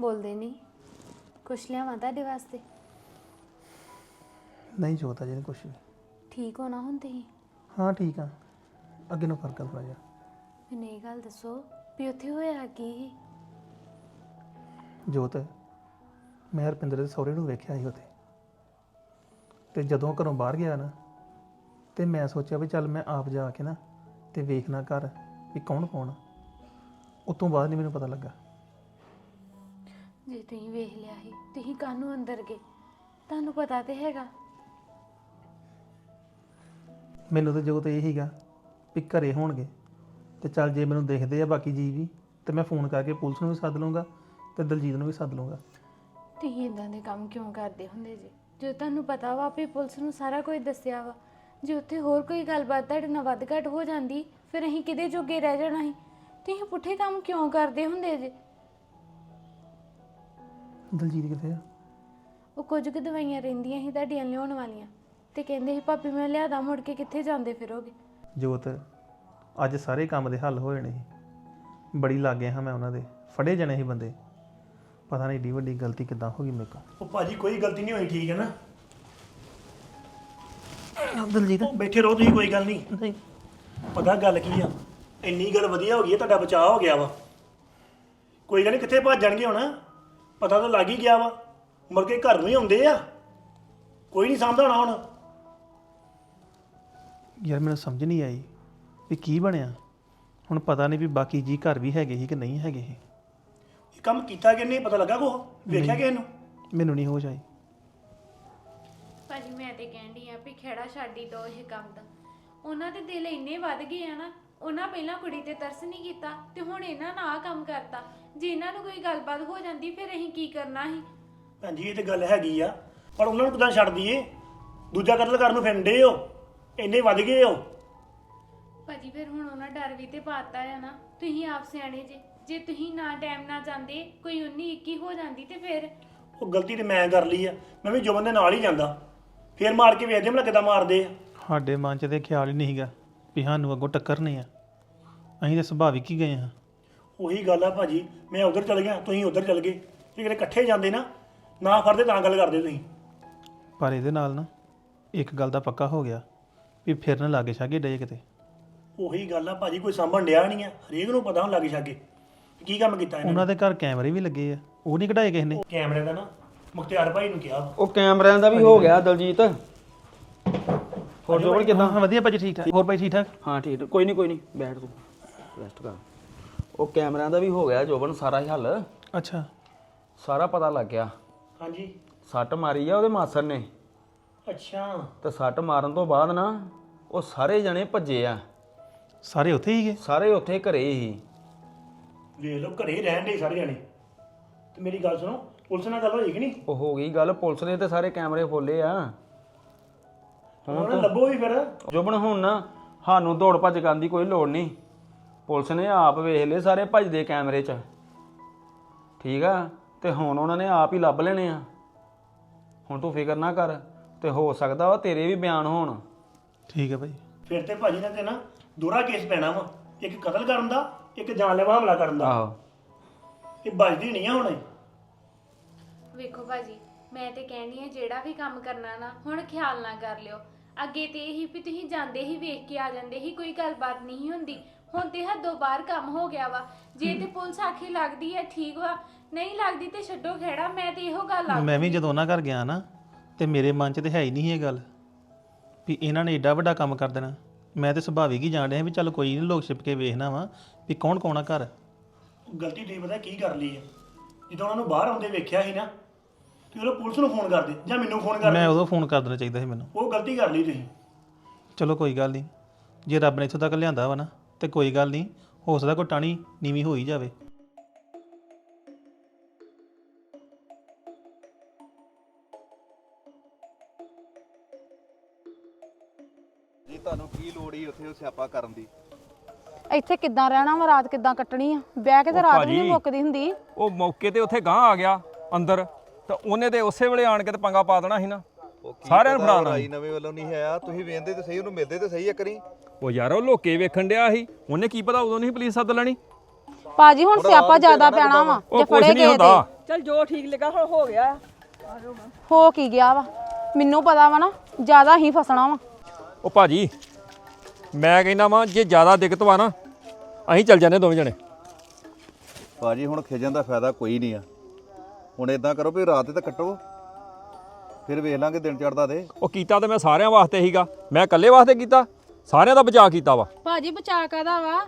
ਬੋਲਦੇ ਨਹੀਂ। ਕੁਛ ਲਿਆਵਾਂ ਤੁਹਾਡੇ ਵਾਸਤੇ? ਨਹੀਂ ਜੋਤਾ ਜੀ ਨੇ ਕੁਛ ਵੀ। ਠੀਕ ਹੋਣਾ ਹੁਣ ਤੁਸੀਂ? ਹਾਂ ਠੀਕ ਆ। ਅੱਗੇ ਨੂੰ ਫ਼ਰਕ ਆ ਥੋੜਾ ਜਿਹਾ। ਮੈਨੂੰ ਇਹ ਗੱਲ ਦੱਸੋ ਵੀ ਉੱਥੇ ਹੋਇਆ ਕੀ ਸੀ? ਜੋਤ ਮੈਂ ਹਰਪਿੰਦਰ ਦੇ ਸਹੁਰੇ ਨੂੰ ਵੇਖਿਆ ਸੀ ਉੱਥੇ। ਤੇ ਜਦੋਂ ਘਰੋਂ ਬਾਹਰ ਗਿਆ ਨਾ ਤੇ ਮੈਂ ਸੋਚਿਆ ਵੀ ਚੱਲ ਮੈਂ ਆਪ ਜਾ ਕੇ ਨਾ ਤੇ ਵੇਖਣਾ ਘਰ ਵੀ ਕੌਣ ਕੌਣ। ਉਤੋਂ ਬਾਅਦ ਨਹੀਂ ਮੈਨੂੰ ਪਤਾ ਲੱਗਾ। ਜੇ ਤੁਸੀਂ ਵੇਖ ਲਿਆ ਸੀ ਤੁਸੀਂ ਕਾਹਨੂੰ ਅੰਦਰ ਗਏ? ਤੁਹਾਨੂੰ ਪਤਾ ਤੇ ਹੈਗਾ। ਮੈਨੂੰ ਤਾਂ ਜੋਤ ਇਹ ਹੀਗਾ ਵੀ ਘਰੇ ਹੋਣਗੇ ਤੇ ਚੱਲ ਜੇ ਮੈਨੂੰ ਦੇਖਦੇ ਆ ਬਾਕੀ ਜੀ ਵੀ ਤੇ ਮੈਂ ਫੋਨ ਕਰਕੇ ਪੁਲਿਸ ਨੂੰ ਵੀ ਸੱਦ ਲੂੰਗਾ ਤੇ ਦਲਜੀਤ ਨੂੰ ਵੀ ਸੱਦ ਲੂੰਗਾ ਤੁਸੀਂ ਇਦਾਂ ਦੇ ਕੰਮ ਕਿਉਂ ਕਰਦੇ ਹੁੰਦੇ ਜੇ? ਜੋ ਤੁਹਾਨੂੰ ਪਤਾ ਵਾ ਵੀ ਪੁਲਿਸ ਨੂੰ ਸਾਰਾ ਕੁਝ ਦੱਸਿਆ ਵਾ। ਜੇ ਉੱਥੇ ਹੋਰ ਕੋਈ ਗੱਲਬਾਤ ਤੁਹਾਡੇ ਨਾਲ ਵੱਧ ਘੱਟ ਹੋ ਜਾਂਦੀ ਫਿਰ ਅਸੀਂ ਕਿਹਦੇ ਜੋਗੇ ਰਹਿ ਜਾਣਾ ਸੀ? ਤੁਸੀਂ ਪੁੱਠੇ ਕੰਮ ਕਿਉਂ ਕਰਦੇ ਹੁੰਦੇ ਜੇ? ਦਲਜੀਤ ਕਿੱਥੇ ਆ? ਉਹ ਕੁਝ ਕੁ ਦਵਾਈਆਂ ਰਹਿੰਦੀਆਂ ਸੀ ਤੁਹਾਡੀਆਂ ਲਿਆਉਣ ਵਾਲੀਆਂ। ਤੇ ਕਹਿੰਦੇ ਸੀ ਭਾਬੀ ਮੈਂ ਲਿਆਦਾ ਮੁੜ ਕੇ ਕਿੱਥੇ ਜਾਂਦੇ ਫਿਰੋਗੇ? ਜੋਤ ਅੱਜ ਸਾਰੇ ਕੰਮ ਦੇ ਹੱਲ ਹੋਏ ਨੇ ਸੀ। ਬੜੀ ਲਾਗੇ ਹਾਂ ਮੈਂ ਉਹਨਾਂ ਦੇ। ਫੜੇ ਜਣੇ ਸੀ ਬੰਦੇ। ਪਤਾ ਨਹੀਂ ਏਡੀ ਵੱਡੀ ਗਲਤੀ ਕਿੱਦਾਂ ਹੋ ਗਈ ਮੇਰੇ ਕੋਲ। ਉਹ ਭਾਜੀ ਕੋਈ ਗਲਤੀ ਨਹੀਂ ਹੋਈ ਠੀਕ ਹੈ ਨਾ? ਦਲਜੀਤ। ਉਹ ਬੈਠੇ ਰਹੋ ਤੁਸੀਂ ਕੋਈ ਗੱਲ ਨਹੀਂ। ਨਹੀਂ। ਪਤਾ ਗੱਲ ਕੀ ਆ? ਇੰਨੀ ਗੱਲ ਵਧੀਆ ਹੋ ਗਈ ਹੈ ਤੁਹਾਡਾ ਬਚਾਅ ਹੋ ਗਿਆ ਵਾ। ਕੋਈ ਗੱਲ ਨਹੀਂ ਕਿੱਥੇ ਭੱਜ ਜਾਣਗੇ ਹੁਣ? ਪਤਾ ਤਾਂ ਲੱਗ ਹੀ ਗਿਆ ਵਾ। ਮੁੜ ਕੇ ਘਰ ਨੂੰ ਹੀ ਆਉਂਦੇ ਆ। ਕੋਈ ਨਹੀਂ ਸਮਝਦਾ ਹੋਣਾ ਹੁਣ। ਯਾਰ ਮੈਨੂੰ ਸਮਝ ਨਹੀਂ ਆਈ ਵੀ ਕੀ ਬਣਿਆ। ਹੁਣ ਪਤਾ ਨਹੀਂ ਵੀ ਬਾਕੀ ਜੀ ਘਰ ਵੀ ਹੈਗੇ ਸੀ ਕਿ ਨਹੀਂ ਹੈਗੇ ਸੀ। ਇਹ ਕੰਮ ਕੀਤਾ ਕਿ ਨਹੀਂ ਪਤਾ ਲੱਗਾ ਕੋ ਵੇਖਿਆ ਕਿਸੇ ਨੂੰ? ਮੈਨੂੰ ਨਹੀਂ ਹੋ ਜਾਈ ਭਾਜੀ ਮੈਂ ਤੇ ਕਹਿੰਦੀ ਆ ਵੀ ਖੇੜਾ ਛਾੜੀ ਦੋ ਇਹ ਕੰਮ ਦਾ। ਉਹਨਾਂ ਦੇ ਦਿਲ ਇੰਨੇ ਵੱਧ ਗਏ ਆ ਨਾ ਉਹਨਾਂ ਪਹਿਲਾਂ ਕੁੜੀ ਤੇ ਤਰਸ ਨਹੀਂ ਕੀਤਾ ਤੇ ਹੁਣ ਇਹਨਾਂ ਨਾਲ ਆਹ ਕੰਮ ਕਰਤਾ। ਜੇ ਇਹਨਾਂ ਨੂੰ ਕੋਈ ਗੱਲਬਾਤ ਹੋ ਜਾਂਦੀ ਫਿਰ ਅਸੀਂ ਕੀ ਕਰਨਾ ਸੀ? ਭੈਣ ਜੀ ਇਹ ਤੇ ਗੱਲ ਹੈਗੀ ਆ ਪਰ ਉਹਨਾਂ ਨੂੰ ਕਿਦਾਂ ਛੱਡ ਦਈਏ? ਦੂਜਾ ਕਤਲ ਕਰਨ ਨੂੰ ਫਿਰਦੇ ਹੋ? ਇੰਨੇ ਵੱਧ ਗਏ ਹੋ? ਭਾਜੀ ਫਿਰ ਹੁਣ ਉਹਨਾਂ ਡਰ ਵੀ ਤੇ ਪਾਤਾ ਆ ਨਾ। ਤੁਸੀਂ ਆਪ ਸਿਆਣੇ ਜੇ। ਜੇ ਤੁਸੀਂ ਨਾ ਟਾਈਮ ਨਾ ਜਾਂਦੇ ਕੋਈ 19 21 ਹੋ ਜਾਂਦੀ ਤੇ ਫਿਰ? ਉਹ ਗਲਤੀ ਤੇ ਮੈਂ ਕਰ ਲਈ ਆ। ਮੈਂ ਵੀ ਜੁਬਨ ਦੇ ਨਾਲ ਹੀ ਜਾਂਦਾ। ਫੇਰ ਮਾਰ ਕੇ ਵੇਖਦੇ ਮੈਂ ਕਿਦਾਂ ਮਾਰਦੇ ਆ। ਸਾਡੇ ਮਨ 'ਚ ਤੇ ਖਿਆਲ ਹੀ ਨਹੀਂ ਸੀਗਾ ਵੀ ਸਾਨੂੰ ਅੱਗੋਂ ਟੱਕਰਨੇ ਆ। ਅਸੀਂ ਤਾਂ ਸੁਭਾਵਿਕ ਹੀ ਗਏ ਹਾਂ। ਉਹੀ ਗੱਲ ਆ ਭਾਜੀ ਮੈਂ ਉਧਰ ਚਲ ਗਿਆ ਤੁਸੀਂ ਉਧਰ ਚਲ ਗਏ। ਜੇ ਕਿਤੇ ਇਕੱਠੇ ਜਾਂਦੇ ਨਾ ਨਾ ਫੜਦੇ ਤਾਂ ਗੱਲ ਕਰਦੇ ਤੁਸੀਂ। ਪਰ ਇਹਦੇ ਨਾਲ ਨਾ ਇੱਕ ਗੱਲ ਦਾ ਪੱਕਾ ਹੋ ਗਿਆ ਵੀ ਫਿਰ ਨਾ ਲਾਗੇ ਛਾਗੇ ਡੇ ਕਿਤੇ। ਉਹੀ ਗੱਲ ਆ ਭਾਜੀ ਕੋਈ ਸਾਂਭਣ ਡਿਆ ਨਹੀਂ ਆ। ਹਰੇਕ ਨੂੰ ਪਤਾ ਹੁਣ ਲੱਗ ਛਾਗੇ। ਕੀ ਕੰਮ ਕੀਤਾ ਇਹਨਾਂ? ਉਹਨਾਂ ਦੇ ਘਰ ਕੈਮਰੇ ਵੀ ਲੱਗੇ ਆ। ਉਹ ਨਹੀਂ ਕਢਾਏ ਕਿਸੇ ਨੇ। ਕੈਮਰੇ ਦਾ ਨਾ ਮੁਖਤਿਆਰ ਭਾਈ ਨੂੰ ਕਿਹਾ। ਉਹ ਕੈਮਰਿਆਂ ਦਾ ਵੀ ਹੋ ਗਿਆ ਦਲਜੀਤ। ਹੋਰ ਜੋਬਨ ਕਿਦਾਂ? ਹਾਂ ਵਧੀਆ ਭਾਜੀ ਠੀਕ ਠਾਕ। ਹੋਰ ਭਾਈ ਠੀਕ ਠਾਕ? ਹਾਂ ਠੀਕ ਕੋਈ ਨਹੀਂ ਕੋਈ ਨਹੀਂ ਬੈਠ ਤੂੰ। ਰੈਸਟ ਕਰ। ਉਹ ਕੈਮਰਿਆਂ ਦਾ ਵੀ ਹੋ ਗਿਆ ਜੋਬਨ ਸਾਰਾ ਹੀ ਹੱਲ। ਅੱਛਾ। ਸਾਰਾ ਪਤਾ ਲੱਗ ਗਿਆ। ਹਾਂਜੀ। ਸੱਟ ਮਾਰੀ ਆ ਉਹਦੇ ਮਾਸਰ ਨੇ। ਅੱਛਾ। ਤੇ ਸੱਟ ਮਾਰਨ ਤੋਂ ਬਾਅਦ ਨਾ ਉਹ ਸਾਰੇ ਜਣੇ ਭੱਜੇ ਆ। ਸਾਰੇ ਉੱਥੇ ਹੀ ਗਏ? ਸਾਰੇ ਉੱਥੇ ਘਰੇ ਹੀ। ਵੇਖ ਲਓ ਘਰੇ ਰਹਿਣ ਦੇ ਸਾਰੇ ਜਣੇ। ਤੇ ਮੇਰੀ ਗੱਲ ਸੁਣੋ ਪੁਲਿਸ ਨਾਲ ਗੱਲ ਹੋਈ ਕਿ ਨਹੀਂ? ਉਹ ਹੋ ਗਈ ਗੱਲ ਪੁਲਿਸ ਨੇ ਤੇ ਸਾਰੇ ਕੈਮਰੇ ਖੋਲੇ ਆ। ਨੇ ਲੱਭੋ ਵੀ ਫਿਰ। ਜੋਬਨ ਹੁਣ ਨਾ ਸਾਨੂੰ ਦੌੜ ਭੱਜ ਕਰਨ ਦੀ ਕੋਈ ਲੋੜ ਨਹੀਂ। ਪੁਲਿਸ ਨੇ ਆਪ ਵੇਖ ਲਏ ਸਾਰੇ ਭੱਜਦੇ ਕੈਮਰੇ 'ਚ। ਠੀਕ ਆ? ਤੇ ਹੁਣ ਉਹਨਾਂ ਨੇ ਆਪ ਹੀ ਲੱਭ ਲੈਣੇ ਆ। ਹੁਣ ਤੂੰ ਫਿਕਰ ਨਾ ਕਰ ਤੇ ਹੋ ਸਕਦਾ ਵਾ ਤੇਰੇ ਵੀ ਬਿਆਨ ਹੋਣ। ਠੀਕ ਹੈ ਭਾਈ। ਫਿਰ ਤੇ ਭਾਜੀ ਨੇ ਤੇ ਨਾ ਦੋਹਰਾ ਕੇਸ ਪੈਣਾ ਵਾ। ਇੱਕ ਕਤਲ ਕਰਨ ਦਾ ਇੱਕ ਜਾਨਲੇਵਾ ਹਮਲਾ ਕਰਨ ਦਾ। ਆਹੋ। ਇਹ ਬਚਦੀ ਨਹੀਂ ਆ ਹੁਣ। ਇਹ। ਵੇਖੋ ਭਾਜੀ ਮੈਂ ਤੇ ਕਹਿਣੀ ਆ ਜਿਹੜਾ ਵੀ ਕੰਮ ਕਰਨਾ ਨਾ ਹੁਣ ਖਿਆਲ ਨਾ ਕਰ ਲਿਓ। ਅੱਗੇ ਤੇ ਇਹੀ ਵੀ ਤੁਸੀਂ ਜਾਂਦੇ ਹੀ ਵੇਖ ਕੇ ਆ ਜਾਂਦੇ ਹੀ ਕੋਈ ਗੱਲਬਾਤ ਨਹੀਂ ਹੁੰਦੀ। ਹੁਣ ਤੇ ਹੱਦੋਂ ਬਾਹਰ ਕੰਮ ਹੋ ਗਿਆ ਵਾ। ਜੇ ਤੇ ਪੁਲਿਸ ਆਖੇ ਲੱਗਦੀ ਹੈ ਠੀਕ ਵਾ। ਨਹੀਂ ਲੱਗਦੀ ਤੇ ਛੱਡੋ ਖੇੜਾ ਮੈਂ ਤੇ ਇਹੋ ਗੱਲ ਆ ਮੈਂ ਵੀ ਜਦੋਂ ਉਹਨਾਂ ਘਰ ਗਿਆ ਨਾ ਤੇ ਮੇਰੇ ਮਨ 'ਚ ਤੇ ਹੈ ਹੀ ਨਹੀਂ ਇਹ ਗੱਲ ਵੀ ਇਹਨਾਂ ਨੇ ਏਡਾ ਵੱਡਾ ਕੰਮ ਕਰ ਦੇਣਾ। ਮੈਂ ਤੇ ਸੁਭਾਵਿਕ ਹੀ ਜਾਣ ਡਿਆ ਵੀ ਚੱਲ ਕੋਈ ਨਹੀਂ ਲੋਕ ਛਿਪ ਕੇ ਵੇਖਣਾ ਵਾ ਵੀ ਕੌਣ ਕੌਣ ਆ ਘਰ। ਗਲਤੀ ਤੁਸੀਂ ਪਤਾ ਕੀ ਕਰ ਲਈ ਹੈ ਜਦੋਂ ਉਹਨਾਂ ਨੂੰ ਬਾਹਰ ਆਉਂਦੇ ਵੇਖਿਆ ਸੀ ਨਾ ਤੇ ਉਹ ਪੁਲਿਸ ਨੂੰ ਫੋਨ ਕਰਦੇ ਜਾਂ ਮੈਨੂੰ ਫੋਨ ਕਰਦੇ। ਮੈਂ ਉਦੋਂ ਫੋਨ ਕਰ ਦੇਣਾ ਚਾਹੀਦਾ ਸੀ ਮੈਨੂੰ। ਉਹ ਗਲਤੀ ਕਰ ਲਈ ਤੁਸੀਂ। ਚਲੋ ਕੋਈ ਗੱਲ ਨਹੀਂ ਜੇ ਰੱਬ ਨੇ ਇੱਥੋਂ ਤੱਕ ਲਿਆਂਦਾ ਵਾ ਨਾ ਤੇ ਕੋਈ ਗੱਲ ਨਹੀਂ ਹੋ ਸਕਦਾ ਕੋਈ ਟਾਣੀ ਨੀਵੀਂ ਹੋ ਹੀ ਜਾਵੇ। ਹੀ ਉਹ ਸਿਆਪਾ ਕਰਨ ਦੀ। ਇੱਥੇ ਕਿੱਦਾਂ ਰਹਿਣਾ ਵਾ? ਰਾਤ ਕਿੱਦਾਂ ਕੱਟਣੀ ਆ? ਬਹਿ ਕੇ ਤੇ ਰਾਤ ਵੀ ਨਹੀਂ ਮੁੱਕਦੀ ਹੁੰਦੀ। ਉਹ ਮੌਕੇ ਤੇ ਉੱਥੇ ਗਾਂ ਆ ਗਿਆ ਅੰਦਰ ਤਾਂ ਉਹਨੇ ਤੇ ਉਸੇ ਵੇਲੇ ਆਣ ਕੇ ਤੇ ਪੰਗਾ ਪਾ ਦੇਣਾ ਸੀ ਨਾ। ਉਹ ਕੀ ਸਾਰਿਆਂ ਨੂੰ ਪਤਾ ਫੜਾਉਣਾ ਰਾਈ ਨਵੇਂ ਵੱਲੋਂ ਨਹੀਂ ਆਇਆ ਤੁਸੀਂ ਵੇਂਦੇ ਤੇ ਸਹੀ ਉਹਨੂੰ ਮਿਲਦੇ ਤੇ ਸਹੀ ਇੱਕ ਵਾਰੀ ਉਹ ਯਾਰ ਉਹ ਲੋਕੇ ਵੇਖਣ ਡਿਆ ਸੀ। ਉਹਨੇ ਕੀ ਪਤਾ ਉਦੋਂ ਨਹੀਂ ਪੁਲਿਸ ਸੱਦ ਲੈਣੀ। ਭਾਜੀ ਹੁਣ ਸਿਆਪਾ ਜ਼ਿਆਦਾ ਪੈਣਾ ਵਾ। ਉਹ ਜੇ ਕੁਝ ਫੜੇ ਨਹੀਂ ਗਏ ਹੁੰਦਾ। ਤੇ। ਚਲ ਜੋ ਠੀਕ ਲੱਗਾ ਹੁਣ ਹੋ ਗਿਆ। ਹੋ ਕੀ ਗਿਆ ਵਾ? ਮੈਨੂੰ ਪਤਾ ਵਾ ਨਾ ਜ਼ਿਆਦਾ ਹੀ ਫਸਣਾ ਵਾ। ਉਹ ਭਾਜੀ ਮੈਂ ਕਹਿੰਦਾ ਵਾਂ ਜੇ ਜ਼ਿਆਦਾ ਦਿੱਕਤ ਵਾ ਨਾ ਅਸੀਂ ਚੱਲ ਜਾਂਦੇ ਦੋਵੇਂ ਜਣੇ। ਭਾਜੀ ਹੁਣ ਖਿਜਣ ਦਾ ਫਾਇਦਾ ਕੋਈ ਨਹੀਂ ਆ। ਹੁਣ ਇਦਾਂ ਕਰੋ ਵੀ ਰਾਤ ਤੇ ਕੱਟੋ ਫਿਰ ਵੇਖ ਲਾਂਗੇ ਦਿਨ ਚੜਦਾ ਦੇ ਉਹ ਕੀਤਾ ਤੇ ਮੈਂ ਸਾਰਿਆਂ ਵਾਸਤੇ ਹੀਗਾ ਮੈਂ ਇਕੱਲੇ ਵਾਸਤੇ ਕੀਤਾ ਸਾਰਿਆਂ ਦਾ ਬਚਾਅ ਕੀਤਾ ਵਾ। ਭਾਜੀ ਬਚਾ ਕਾਦਾ ਵਾ?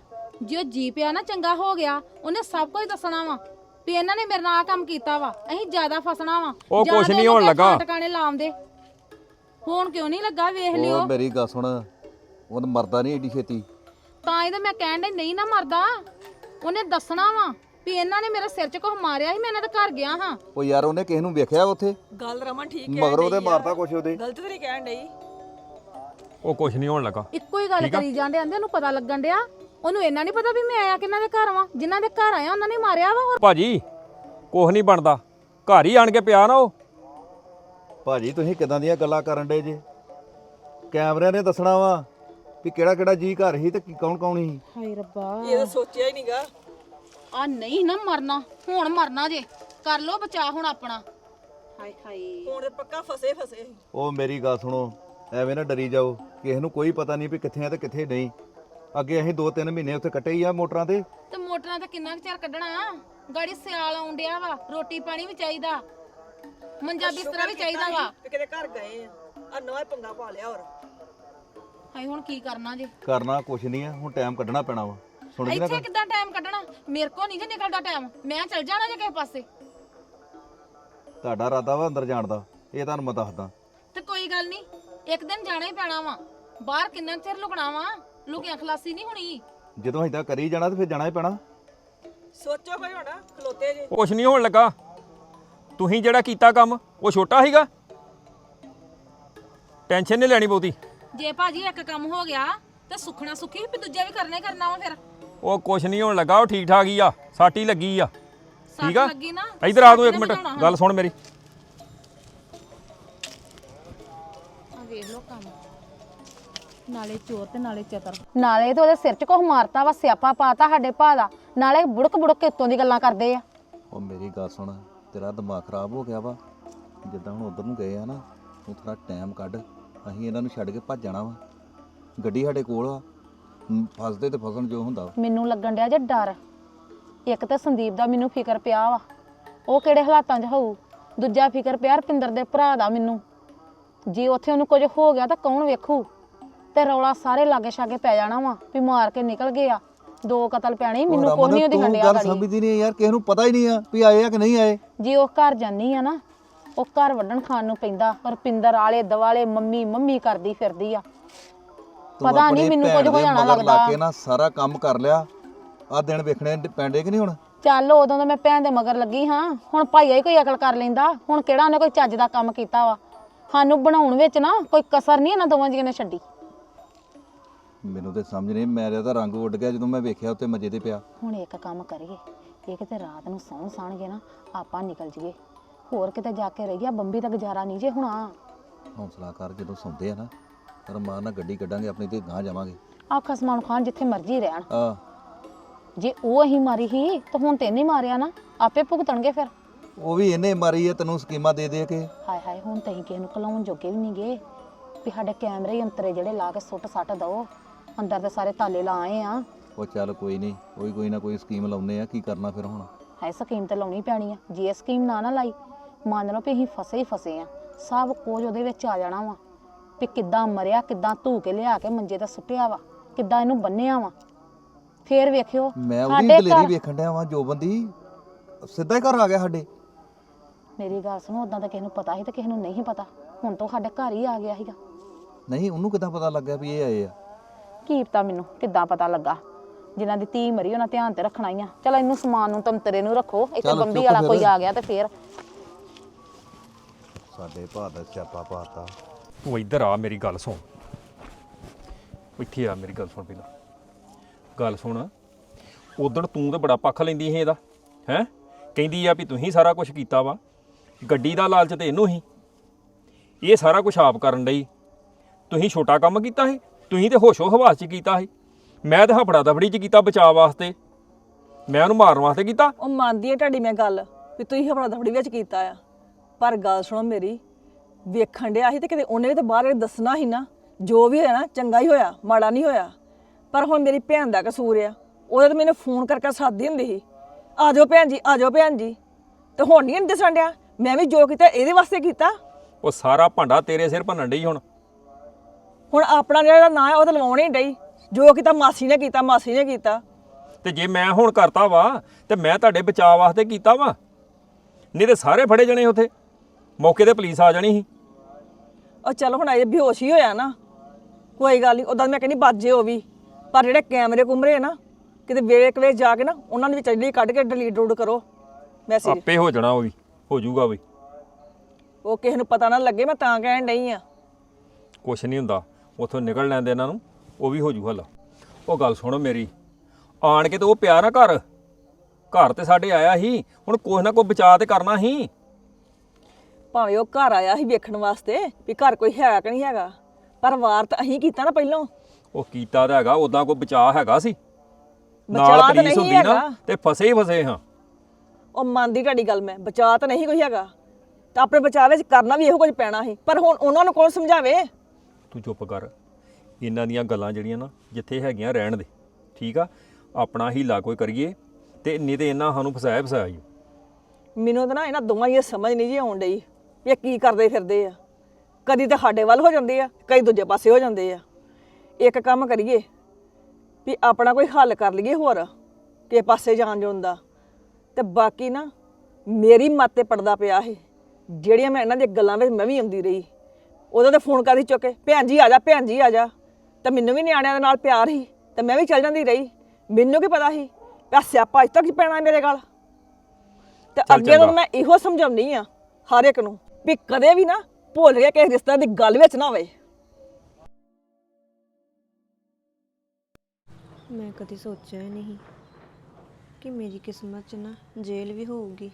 ਜੋ ਜੀ ਪਿਆ ਨਾ ਚੰਗਾ ਹੋ ਗਿਆ ਉਹਨੇ ਸਭ ਕੁਝ ਦੱਸਣਾ ਵਾ ਵੀ ਇਹਨਾਂ ਨੇ ਮੇਰੇ ਨਾਲ ਆਹ ਕੰਮ ਕੀਤਾ ਵਾ ਅਸੀਂ ਜ਼ਿਆਦਾ ਫਸਣਾ ਵਾ। ਉਹ ਕੁਛ ਤੇ ਨਹੀਂ ਹੋਣ ਲੱਗਾ। ਟਿਕਾਣੇ ਲਾਉਂਦੇ। ਹੁਣ ਕਿਉਂ ਨਹੀਂ ਲੱਗਾ ਵੇਖ ਲਿਓ। ਉਹ ਮੇਰੀ ਗੱਲ ਸੁਣ ਉਹ ਮਰਦਾ ਨਹੀਂ ਏਡੀ ਛੇਤੀ। ਤਾਂ ਤਾਂ ਮੈਂ ਕਹਿਣ ਡਈ ਨਹੀਂ ਨਾ ਮਰਦਾ। ਉਹਨੇ ਦੱਸਣਾ ਵਾ ਵੀ ਇਹਨਾਂ ਨੇ ਮੇਰੇ ਸਿਰ 'ਚ ਕੁਝ ਮਾਰਿਆ ਸੀ ਮੈਂ ਇਹਨਾਂ ਦੇ ਘਰ ਗਿਆ ਹਾਂ। ਉਹ ਯਾਰ ਉਹਨੇ ਕਿਸੇ ਨੂੰ ਵੇਖਿਆ ਉੱਥੇ? ਗੱਲ ਰਮਨ ਠੀਕ ਹੈ ਮਗਰ ਉਹਦੇ ਮਾਰਤਾ ਕੁਛ ਉਹਦੇ। ਗਲਤ ਤੇ ਨਹੀਂ ਕਹਿਣ ਡਈ। ਉਹ ਕੁਝ ਨਹੀਂ ਹੋਣ ਲੱਗਾ। ਇੱਕੋ ਹੀ ਗੱਲ ਕਰੀ ਜਾਂਦੇ ਆਂਦੇ ਉਹਨੂੰ ਪਤਾ ਲੱਗਣ ਡਿਆ। ਉਹਨੂੰ ਇਹਨਾਂ ਨਹੀਂ ਪਤਾ ਵੀ ਮੈਂ ਆਇਆ ਕਿਹਨਾਂ ਦੇ ਘਰ ਵਾਂ। ਜਿਨ੍ਹਾਂ ਦੇ ਘਰ ਆਇਆ ਉਹਨਾਂ ਨੇ ਮਾਰਿਆ ਵਾ ਹੋਰ। ਭਾਜੀ ਕੁਝ ਨਹੀਂ ਬਣਦਾ। ਘਰ ਹੀ ਆਣ ਕੇ ਪਿਆ ਨਾ ਉਹ। ਭਾਜੀ ਤੁਸੀਂ ਕਿਦਾਂ ਦੀਆਂ ਗੱਲਾਂ ਕਰਨ ਡੇ ਜੇ? ਕੈਮਰਿਆਂ ਨੇ ਦੱਸਣਾ ਵਾ। ਵੀ ਕਿਹੜਾ ਕਿਹੜਾ ਜੀ ਘਰ ਸੀ ਤੇ ਕੌਣ ਕੌਣ ਸੀ? ਹਾਏ ਰੱਬਾ। ਇਹ ਤਾਂ ਸੋਚਿਆ ਹੀ ਨਹੀਂਗਾ ਆ ਨਹੀਂ ਨਾ ਮਰਨਾ ਹੁਣ ਮਰਨਾ ਜੇ। ਕਰ ਲੋ ਬਚਾ ਹੁਣ ਆਪਣਾ। ਹਾਏ ਹਾਏ। ਹੁਣ ਤੇ ਪੱਕਾ ਫਸੇ ਫਸੇ। ਉਹ ਮੇਰੀ ਗੱਲ ਸੁਣੋ ਐਵੇਂ ਨਾ ਡਰੀ ਜਾਓ। ਕਿਸੇ ਨੂੰ ਕੋਈ ਪਤਾ ਨਹੀਂ ਵੀ ਕਿੱਥੇ ਆ ਤੇ ਕਿੱਥੇ ਨਹੀਂ। ਅੱਗੇ ਅਸੀਂ 2-3 ਮਹੀਨੇ ਉੱਥੇ ਕੱਟੇ ਹੀ ਆ ਮੋਟਰਾਂ ਤੇ। ਤੇ ਮੋਟਰਾਂ ਤੇ ਕਿੰਨਾ ਕੁ ਚਿਰ ਕੱਢਣਾ? ਗਾੜੀ ਸਿਆਲ ਆਉਣ ਡਿਆ ਵਾ ਰੋਟੀ ਪਾਣੀ ਵੀ ਚਾਹੀਦਾ। ਮੰਜਾ ਬਿਸਤਰਾ ਵੀ ਚਾਹੀਦਾ ਵਾ। ਤੇ ਕਿਤੇ ਘਰ ਗਏ ਆ। ਆ ਨਵਾਂ ਹੀ ਪੰਗਾ ਪਾ ਲਿਆ ਹੋਰ। ਹਾਏ ਹੁਣ ਕੀ ਕਰਨਾ ਜੇ? ਕਰਨਾ ਕੁਛ ਨਹੀਂ ਆ ਹੁਣ ਟਾਈਮ ਕੱਢਣਾ ਪੈਣਾ ਵਾ। ਸੁਣ ਗਈ ਨਾ ਇੱਥੇ ਕਿੱਦਾਂ ਟਾਈਮ ਕੱਢਣਾ? ਮੇਰੇ ਕੋ ਨਹੀਂ ਜੇ ਨਿਕਲਦਾ ਟਾਈਮ ਮੈਂ ਚਲ ਜਾਣਾ ਜੇ ਕਿਸੇ ਪਾਸੇ। ਤੁਹਾਡਾ ਇਰਾਦਾ ਵਾ ਅੰਦਰ ਜਾਣ ਦਾ ਇਹ ਤੁਹਾਨੂੰ ਮੈਂ ਦੱਸਦਾ। ਤੇ ਕੋਈ ਗੱਲ ਨਹੀਂ ਇੱਕ ਦਿਨ ਜਾਣਾ ਹੀ ਪੈਣਾ ਵਾ। ਬਾਹਰ ਕਿੰਨਾ ਚਿਰ ਲੁਕਣਾ ਵਾ? ਲੁਕਿਆ ਖਲਾਸੀ ਨਹੀਂ ਹੋਣੀ। ਜਦੋਂ ਅਸੀਂ ਤਾਂ ਕਰੀ ਜਾਣਾ ਤੇ ਫਿਰ ਜਾਣਾ ਹੀ ਪੈਣਾ। ਸੋਚੋ ਕੋਈ ਹੋਣਾ ਖਲੋਤੇ ਜੇ। ਕੁਝ ਨਹੀਂ ਹੋਣ ਲੱਗਾ। ਤੁਸੀਂ ਜਿਹੜਾ ਕੀਤਾ ਕੰਮ ਉਹ ਛੋਟਾ ਸੀਗਾ। ਟੈਨਸ਼ਨ ਨਹੀਂ ਲੈਣੀ ਬਹੁਤੀ। ਜੇ ਭਾਜੀ ਇੱਕ ਕੰਮ ਹੋ ਗਿਆ ਤੇ ਸੁਖਣਾ ਸੁਖੀ ਵੀ ਦੂਜਾ ਵੀ ਕਰਨਾ ਹੀ ਕਰਨਾ ਵਾ ਫਿਰ। ਉਹ ਕੁਝ ਨਹੀਂ ਹੋਣ ਲੱਗਾ ਉਹ ਠੀਕ ਠਾਕ ਹੀ ਆ ਸਾਟੀ ਲੱਗੀ ਆ। ਸੱਟ ਠੀਕ ਆ? ਲੱਗੀ ਨਾ ਇਧਰ ਆ ਤੂੰ ਇੱਕ ਮਿੰਟ ਗੱਲ ਸੁਣ ਮੇਰੀ। ਆ ਵੇਖ ਲੋ ਕੰਮ। ਨਾਲੇ ਚੋਰ ਤੇ ਨਾਲੇ ਚਤਰ। ਨਾਲੇ ਤੇ ਉਹਦੇ ਸਿਰ 'ਚ ਕੁਝ ਮਾਰਤਾ ਵਾ ਸਿਆਪਾ ਪਾਤਾ ਸਾਡੇ ਭਾ ਦਾ ਨਾਲੇ ਬੁੜਕ ਬੁੜਕ ਕੇ ਉੱਤੋਂ ਦੀ ਗੱਲਾਂ ਕਰਦੇ ਆ। ਉਹ ਮੇਰੀ ਗੱਲ ਸੁਣ ਤੇਰਾ ਦਿਮਾਗ ਖਰਾਬ ਹੋ ਗਿਆ ਵਾ। ਜਿੱਦਾਂ ਹੁਣ ਉਧਰ ਨੂੰ ਗਏ ਆ ਨਾ ਤੂੰ ਥੋੜਾ ਟਾਈਮ ਕੱਢ। ਅਸੀਂ ਇਹਨਾਂ ਨੂੰ ਛੱਡ ਕੇ ਭੱਜ ਜਾਣਾ ਵਾ। ਗੱਡੀ ਸਾਡੇ ਕੋਲ ਆ। ਫਸਦੇ ਤੇ ਫਸਣ ਜੋ ਹੁੰਦਾ ਵਾ। ਮੈਨੂੰ ਲੱਗਣ ਡਿਆ ਜੇ ਡਰ। ਇੱਕ ਤਾਂ ਸੰਦੀਪ ਦਾ ਮੈਨੂੰ ਫਿਕਰ ਪਿਆ ਵਾ। ਉਹ ਕਿਹੜੇ ਹਾਲਾਤਾਂ 'ਚ ਹੋਊ? ਦੂਜਾ ਫਿਕਰ ਪਿਆ ਰਪਿੰਦਰ ਦੇ ਭਰਾ ਦਾ ਮੈਨੂੰ। ਜੇ ਉੱਥੇ ਉਹਨੂੰ ਕੁਝ ਹੋ ਗਿਆ ਤਾਂ ਕੌਣ ਵੇਖੂ? ਤੇ ਰੌਲਾ ਸਾਰੇ ਲਾਗੇ ਛਾਗੇ ਪੈ ਜਾਣਾ ਵਾ ਵੀ ਮਾਰ ਕੇ ਨਿਕਲ ਗਏ ਆ। ਦੋ ਕਤਲ ਪੈਣੇ ਮੈਨੂੰ ਕੋਈ ਨਹੀਂ ਉਹਦੀ ਤੂੰ ਗੱਲ ਗੜੀ ਸਮਝਦੀ ਨਹੀਂ ਯਾਰ ਕਿਸੇ ਨੂੰ ਪਤਾ ਹੀ ਨਹੀਂ ਆ ਵੀ ਆਏ ਆ ਕਿ ਨਹੀਂ ਆਏ। ਜੇ ਉਹ ਘਰ ਜਾਨੀ ਆ ਨਾ ਉਹ ਘਰ ਵੱਢਣ ਖਾਣ ਨੂੰ ਪੈਂਦਾ ਰਪਿੰਦਰ ਆਲੇ ਦਵਾਲੇ ਮੰਮੀ ਮੰਮੀ ਕਰਦੀ ਫਿਰਦੀ ਆ। ਤੂੰ ਪਤਾ ਆਪਣੀ ਨਹੀਂ ਮੈਨੂੰ ਭੈਣ ਕੁਝ ਹੋ ਦੇ ਜਾਣਾ ਮਗਰ ਲੱਗਦਾ। ਲੱਗ ਕੇ ਨਾ ਸਾਰਾ ਕੰਮ ਕਰ ਲਿਆ। ਆ ਦਿਨ ਵੇਖਣੇ ਪੈਂਦੇ ਕਿ ਨਹੀਂ ਹੁਣ? ਚੱਲ ਉਦੋਂ ਤਾਂ ਮੈਂ ਭੈਣ ਦੇ ਮਗਰ ਲੱਗੀ ਹਾਂ। ਹੁਣ ਭਾਈਆ ਹੀ ਕੋਈ ਅਕਲ ਕਰ ਲੈਂਦਾ। ਹੁਣ ਕਿਹੜਾ ਉਹਨੇ ਕੋਈ ਚੱਜ ਦਾ ਕੰਮ ਕੀਤਾ ਵਾ? ਸਾਨੂੰ ਬਣਾਉਣ ਵਿੱਚ ਨਾ ਕੋਈ ਕਸਰ ਨਹੀਂ ਇਹਨਾਂ ਦੋਵਾਂ ਜੀਆਂ ਨੇ ਛੱਡੀ। ਮੈਨੂੰ ਤੇ ਸਮਝ ਨਹੀਂ ਮੇਰੇ ਤਾਂ ਰੰਗ ਉੱਡ ਗਿਆ ਜਦੋਂ ਮੈਂ ਵੇਖਿਆ ਉੱਤੇ ਮੱਜੇ ਤੇ ਪਿਆ। ਹੁਣ ਇੱਕ ਕੰਮ ਕਰੀਏ ਇਹ ਕਿਤੇ ਰਾਤ ਨੂੰ ਸੌਣ ਸਾਣਗੇ ਨਾ ਆਪਾਂ ਨਿਕਲ ਜੀਏ। ਹੋਰ ਕਿਤੇ ਜਾ ਕੇ ਰਹੀਆ ਬੰਬੀ ਦਾ ਗੁਜ਼ਾਰਾ ਨਹੀਂ ਜੇ ਹੁਣਾ। ਹੌਸਲਾ ਕਰ ਜਦੋਂ ਸੌਂਦੇ ਆ ਨਾ ਰਮਾਨ ਨਾਲ ਗੱਡੀ ਕੱਢਾਂਗੇ ਆਪਣੀ ਤੇ ਗਾਂ ਜਾਵਾਂਗੇ। ਆ ਖਸਮਾਨ ਖਾਨ ਜਿੱਥੇ ਮਰਜ਼ੀ ਰਹਿਣ। ਆ ਜੇ ਉਹ ਅਸੀਂ ਮਾਰੀ ਹੀ ਤਾਂ ਹੁਣ ਤੈਨੂੰ ਹੀ ਮਾਰਿਆ ਨਾ ਆਪੇ ਭੁਗਤਣਗੇ ਫਿਰ। ਉਹ ਵੀ ਇਹਨੇ ਮਾਰੀ ਹੈ ਤੈਨੂੰ ਸਕੀਮਾਂ ਦੇ ਦੇ ਕੇ। ਹਾਏ ਹਾਏ ਹੁਣ ਤਹੀਂ ਕਿਸੇ ਨੂੰ ਕਲਾਉਣ ਜੋਗੇ ਵੀ ਨਹੀਂ ਗਏ ਵੀ ਸਾਡੇ ਕੈਮਰੇ ਹੀ ਅੰਤਰੇ ਜਿਹੜੇ ਲਾ ਕੇ ਸੁੱਟ ਸੱਟ ਦਓ ਅੰਦਰ ਦੇ ਸਾਰੇ ਤਾਲੇ ਲਾ ਆਏ ਆ। ਉਹ ਚੱਲ ਕੋਈ ਨਹੀਂ ਕੋਈ ਕੋਈ ਨਾ ਕੋਈ ਸਕੀਮ ਲਾਉਨੇ ਆ ਕੀ ਕਰਨਾ ਫਿਰ ਹੁਣ? ਹਾਏ ਸਕੀਮ ਤੇ ਲਾਉਣੀ ਪੈਣੀ ਆ। ਜੇ ਇਹ ਸਕੀਮ ਨਾ ਨਾ ਲਾਈ ਮੰਨ ਲਓ ਵੀ ਅਸੀਂ ਫਸੇ ਹੀ ਫਸੇ ਆ। ਸਭ ਕੁਝ ਉਹਦੇ ਵਿੱਚ ਆ ਜਾਣਾ ਵਾ। ਵੀ ਕਿੱਦਾਂ ਮਰਿਆ ਕਿੱਦਾਂ ਧੂ ਕੇ ਲਿਆ ਕੇ ਮੰਜੇ ਤੇ ਸੁੱਟਿਆ ਵਾ ਕਿੱਦਾਂ ਇਹਨੂੰ ਬੰਨਿਆ ਵਾ। ਫੇਰ ਵੇਖਿਓ ਮੈਂ ਉਹਦੀ ਸਾਡੇ ਦਲੇਰੀ ਘਰ- ਵੇਖਣ ਡਿਆ ਵਾਂ ਜੋਬਨ ਦੀ ਸਿੱਧਾ ਹੀ ਘਰ ਆ ਗਿਆ ਸਾਡੇ। ਮੇਰੀ ਗੱਲ ਸੁਣੋ ਉਦਾਂ ਤਾਂ ਕਿਸੇ ਨੂੰ ਪਤਾ ਸੀ ਤੇ ਕਿਸੇ ਨੂੰ ਨਹੀਂ ਪਤਾ। ਹੁਣ ਤੋਂ ਸਾਡੇ ਘਰ ਹੀ ਆ ਗਿਆ ਸੀਗਾ। ਨਹੀਂ ਉਹਨੂੰ ਕਿਦਾਂ ਪਤਾ ਲੱਗਿਆ ਵੀ ਇਹ ਆਏ ਆ? ਕੀ ਪਤਾ ਮੈਨੂੰ ਕਿੱਦਾਂ ਪਤਾ ਲੱਗਾ? ਜਿਨ੍ਹਾਂ ਦੀ ਧੀ ਮਰੀ ਉਹਨਾਂ ਧਿਆਨ ਤੇ ਰੱਖਣਾ ਹੀ ਆ। ਚਲੋ ਇਹਨੂੰ ਸਮਾਨ ਨੂੰ ਤੰਤਰੇ ਨੂੰ ਰੱਖੋ ਇੱਥੇ ਚੱਲ ਬੰਬੀ ਚੁੱਕ ਵਾਲਾ ਫਿਰ। ਕੋਈ ਆ ਗਿਆ ਤੇ ਫੇਰ ਸਾਡੇ ਭਾ ਦਾ ਸਿਆਪਾ ਪਾਤਾ। ਤੂੰ ਇੱਧਰ ਆ ਮੇਰੀ ਗੱਲ ਸੁਣ। ਇੱਥੇ ਆ ਮੇਰੀ ਗੱਲ ਸੁਣ ਪਹਿਲਾਂ। ਗੱਲ ਸੁਣ। ਉਦੋਂ ਤੂੰ ਤਾਂ ਬੜਾ ਪੱਖ ਲੈਂਦੀ ਸੀ ਇਹਦਾ ਹੈ? ਕਹਿੰਦੀ ਆ ਵੀ ਤੁਸੀਂ ਸਾਰਾ ਕੁਝ ਕੀਤਾ ਵਾ। ਗੱਡੀ ਦਾ ਲਾਲਚ ਤੇ ਇਹਨੂੰ ਹੀ। ਇਹ ਸਾਰਾ ਕੁਝ ਆਪ ਕਰਨ ਲਈ ਤੁਸੀਂ ਛੋਟਾ ਕੰਮ ਕੀਤਾ ਸੀ ਤੁਸੀਂ ਤੇ ਹੋਸ਼ੋ ਹਵਾਸ ਚ ਕੀਤਾ ਸੀ। ਮੈਂ ਤੇ ਹਫੜਾ ਦਫੜੀ ਚ ਕੀਤਾ ਬਚਾਅ ਵਾਸਤੇ। ਮੈਂ ਉਹਨੂੰ ਮਾਰਨ ਵਾਸਤੇ ਕੀਤਾ। ਉਹ ਮੰਨਦੀ ਹੈ ਤੁਹਾਡੀ ਮੈਂ ਗੱਲ ਵੀ ਤੁਸੀਂ ਆਪਣਾ ਦਫੜੀ ਵਿੱਚ ਕੀਤਾ ਆ। ਪਰ ਗੱਲ ਸੁਣੋ ਮੇਰੀ ਵੇਖਣ ਡਿਆ ਸੀ ਤੇ ਕਿਤੇ ਉਹਨੇ ਵੀ ਤਾਂ ਬਾਹਰ ਦੱਸਣਾ ਸੀ ਨਾ ਜੋ ਵੀ ਹੋਇਆ ਨਾ ਚੰਗਾ ਹੀ ਹੋਇਆ ਮਾੜਾ ਨਹੀਂ ਹੋਇਆ। ਪਰ ਹੁਣ ਮੇਰੀ ਭੈਣ ਦਾ ਕਸੂਰ ਆ ਉਹਦੇ ਤਾਂ ਮੈਨੂੰ ਫੋਨ ਕਰਕੇ ਸੱਦਦੀ ਹੁੰਦੀ ਸੀ ਆ ਜਾਓ ਭੈਣ ਜੀ ਆ ਜਾਓ ਭੈਣ ਜੀ। ਤੇ ਹੁਣ ਨਹੀਂ ਦੱਸਣ ਡਿਆ ਮੈਂ ਵੀ ਜੋ ਕੀਤਾ ਇਹਦੇ ਵਾਸਤੇ ਕੀਤਾ। ਉਹ ਸਾਰਾ ਭਾਂਡਾ ਤੇਰੇ ਸਿਰ ਭੰਨਣ ਡਈ ਹੁਣ। ਹੁਣ ਆਪਣਾ ਜਿਹੜਾ ਨਾਂ ਹੈ ਉਹ ਤਾਂ ਲਵਾਉਣਾ ਹੀ ਡਈ। ਜੋ ਕੀਤਾ ਮਾਸੀ ਨੇ ਕੀਤਾ ਮਾਸੀ ਨੇ ਕੀਤਾ। ਤੇ ਜੇ ਮੈਂ ਹੁਣ ਕਰਤਾ ਵਾ ਤੇ ਮੈਂ ਤੁਹਾਡੇ ਬਚਾਅ ਵਾਸਤੇ ਕੀਤਾ ਵਾ। ਨਹੀਂ ਤੇ ਸਾਰੇ ਫੜੇ ਜਣੇ ਉੱਥੇ। ਮੌਕੇ ਤੇ ਪੁਲਿਸ ਆ ਜਾਣੀ ਸੀ। ਉਹ ਚੱਲ ਹੁਣ ਇਹ ਬੇਹੋਸ਼ ਹੀ ਹੋਇਆ ਨਾ। ਕੋਈ ਗੱਲ ਨਹੀਂ ਉਦੋਂ ਮੈਂ ਕਹਿੰਦੀ ਬਾਜੇ ਉਹ ਵੀ। ਪਰ ਜਿਹੜੇ ਕੈਮਰੇ ਕੁਮਰੇ ਆ ਨਾ ਕਿਤੇ ਵੇਲੇ ਕਵੇ ਜਾ ਕੇ ਨਾ ਉਹਨਾਂ ਦੇ ਵਿੱਚ ਜਿਹੜੀ ਕੱਢ ਕੇ ਡਿਲੀਟ ਡੂਡ ਕਰੋ। ਮੈਸੇਜ ਆਪੇ ਹੋ ਜਾਣਾ ਉਹ ਵੀ ਹੋ ਜਾਊਗਾ ਵੀ। ਉਹ ਕਿਸੇ ਨੂੰ ਪਤਾ ਨਾ ਲੱਗੇ ਮੈਂ ਤਾਂ ਕਹਿਣ ਡਈ ਆ। ਕੁਛ ਨਹੀਂ ਹੁੰਦਾ ਉੱਥੋਂ ਨਿਕਲ ਲੈਂਦੇ ਇਹਨਾਂ ਨੂੰ ਉਹ ਵੀ ਹੋ ਜੂ ਹੱਲ। ਉਹ ਗੱਲ ਸੁਣ ਮੇਰੀ ਆਣ ਕੇ ਤੇ ਉਹ ਪਿਆ ਨਾ ਘਰ। ਘਰ ਤੇ ਸਾਡੇ ਆਇਆ ਸੀ ਹੁਣ ਕੁਛ ਨਾ ਕੋਈ ਬਚਾਅ ਤੇ ਕਰਨਾ ਸੀ। ਭਾਵੇਂ ਉਹ ਘਰ ਆਇਆ ਸੀ ਵੇਖਣ ਵਾਸਤੇ ਵੀ ਘਰ ਕੋਈ ਹੈਗਾ ਕਿ ਨਹੀਂ ਹੈਗਾ। ਪਰ ਵਾਰ ਤਾਂ ਅਸੀਂ ਕੀਤਾ ਨਾ ਪਹਿਲਾਂ। ਉਹ ਕੀਤਾ ਤਾਂ ਹੈਗਾ ਉਦਾਂ ਕੋਈ ਬਚਾਅ ਹੈਗਾ ਸੀ? ਬਚਾਅ ਨਾਲ ਤਾਂ ਪੁਲਿਸ ਨਹੀਂ ਹੁੰਦੀ ਨਾ ਹੈਗਾ। ਤੇ ਫਸੇ ਹੀ ਫਸੇ ਹਾਂ। ਉਹ ਮੰਨਦੀ ਤੁਹਾਡੀ ਗੱਲ ਮੈਂ ਬਚਾਅ ਤਾਂ ਨਹੀਂ ਕੋਈ ਹੈਗਾ। ਤਾਂ ਆਪਣੇ ਬਚਾਅ ਵਿੱਚ ਕਰਨਾ ਵੀ ਇਹੋ ਕੁਝ ਪੈਣਾ ਸੀ। ਪਰ ਹੁਣ ਉਹਨਾਂ ਨੂੰ ਕੌਣ ਸਮਝਾਵੇ? ਤੂੰ ਚੁੱਪ ਕਰ। ਇਹਨਾਂ ਦੀਆਂ ਗੱਲਾਂ ਜਿਹੜੀਆਂ ਨਾ ਜਿੱਥੇ ਹੈਗੀਆਂ ਰਹਿਣ ਦੇ। ਠੀਕ ਆ? ਆਪਣਾ ਹੀਲਾ ਕੋਈ ਕਰੀਏ ਤੇ ਨਹੀਂ ਤੇ ਇਹਨਾਂ ਸਾਨੂੰ ਫਸਾਇਆ ਫਸਾਇਆ ਹੀ। ਮੈਨੂੰ ਤਾਂ ਨਾ ਇਹਨਾਂ ਦੋਵਾਂ ਦੀ ਸਮਝ ਨਹੀਂ ਜੀ ਆਉਣ ਡਈ। ਇਹ ਕੀ ਕਰਦੇ ਫਿਰਦੇ ਆ? ਕਦੀ ਤਾਂ ਸਾਡੇ ਵੱਲ ਹੋ ਜਾਂਦੇ ਆ ਕਈ ਦੂਜੇ ਪਾਸੇ ਹੋ ਜਾਂਦੇ ਆ। ਇੱਕ ਕੰਮ ਕਰੀਏ ਵੀ ਆਪਣਾ ਕੋਈ ਹੱਲ ਕਰ ਲਈਏ ਹੋਰ ਕਿਸੇ ਪਾਸੇ ਜਾਣ ਜੋਨ ਦਾ। ਤੇ ਬਾਕੀ ਨਾ ਮੇਰੀ ਮੱਤ ਤੇ ਪੜਦਾ ਪਿਆ ਇਹ। ਜਿਹੜੀਆਂ ਮੈਂ ਇਹਨਾਂ ਦੀਆਂ ਗੱਲਾਂ ਵਿੱਚ ਮੈਂ ਵੀ ਆਉਂਦੀ ਰਹੀ। ਉਦੋਂ ਤੇ ਫੋਨ ਕਰਦੀ ਚੁੱਕ ਕੇ ਭੈਣ ਜੀ ਆ ਜਾ ਭੈਣ ਜੀ ਆ ਜਾ। ਤੇ ਮੈਨੂੰ ਵੀ ਨਿਆਣਿਆਂ ਦੇ ਨਾਲ ਪਿਆਰ ਸੀ ਤੇ ਮੈਂ ਵੀ ਚੱਲ ਜਾਂਦੀ ਰਹੀ। ਮੈਨੂੰ ਕੀ ਪਤਾ ਸੀ ਪਿਆ ਸਿਆਪਾ ਅੱਜ ਤੱਕ ਹੀ ਪੈਣਾ ਮੇਰੇ ਗੱਲ? ਤੇ ਅੱਗੇ ਤੋਂ। ਮੈਂ ਇਹੋ ਸਮਝਾਉਂਦੀ ਆ ਹਰ ਇੱਕ ਨੂੰ ਵੀ ਕਦੇ ਵੀ ਨਾ ਭੁੱਲ ਕੇ ਕਿਸੇ ਰਿਸ਼ਤੇ ਦੀ ਗੱਲ ਵਿੱਚ ਨਾ ਹੋਵੇ। ਮੈਂ ਕਦੇ ਸੋਚਿਆ ਹੀ ਨਹੀਂ ਕਿ ਮੇਰੀ ਕਿਸਮਤ 'ਚ ਨਾ ਜੇਲ੍ਹ ਵੀ ਹੋਊਗੀ।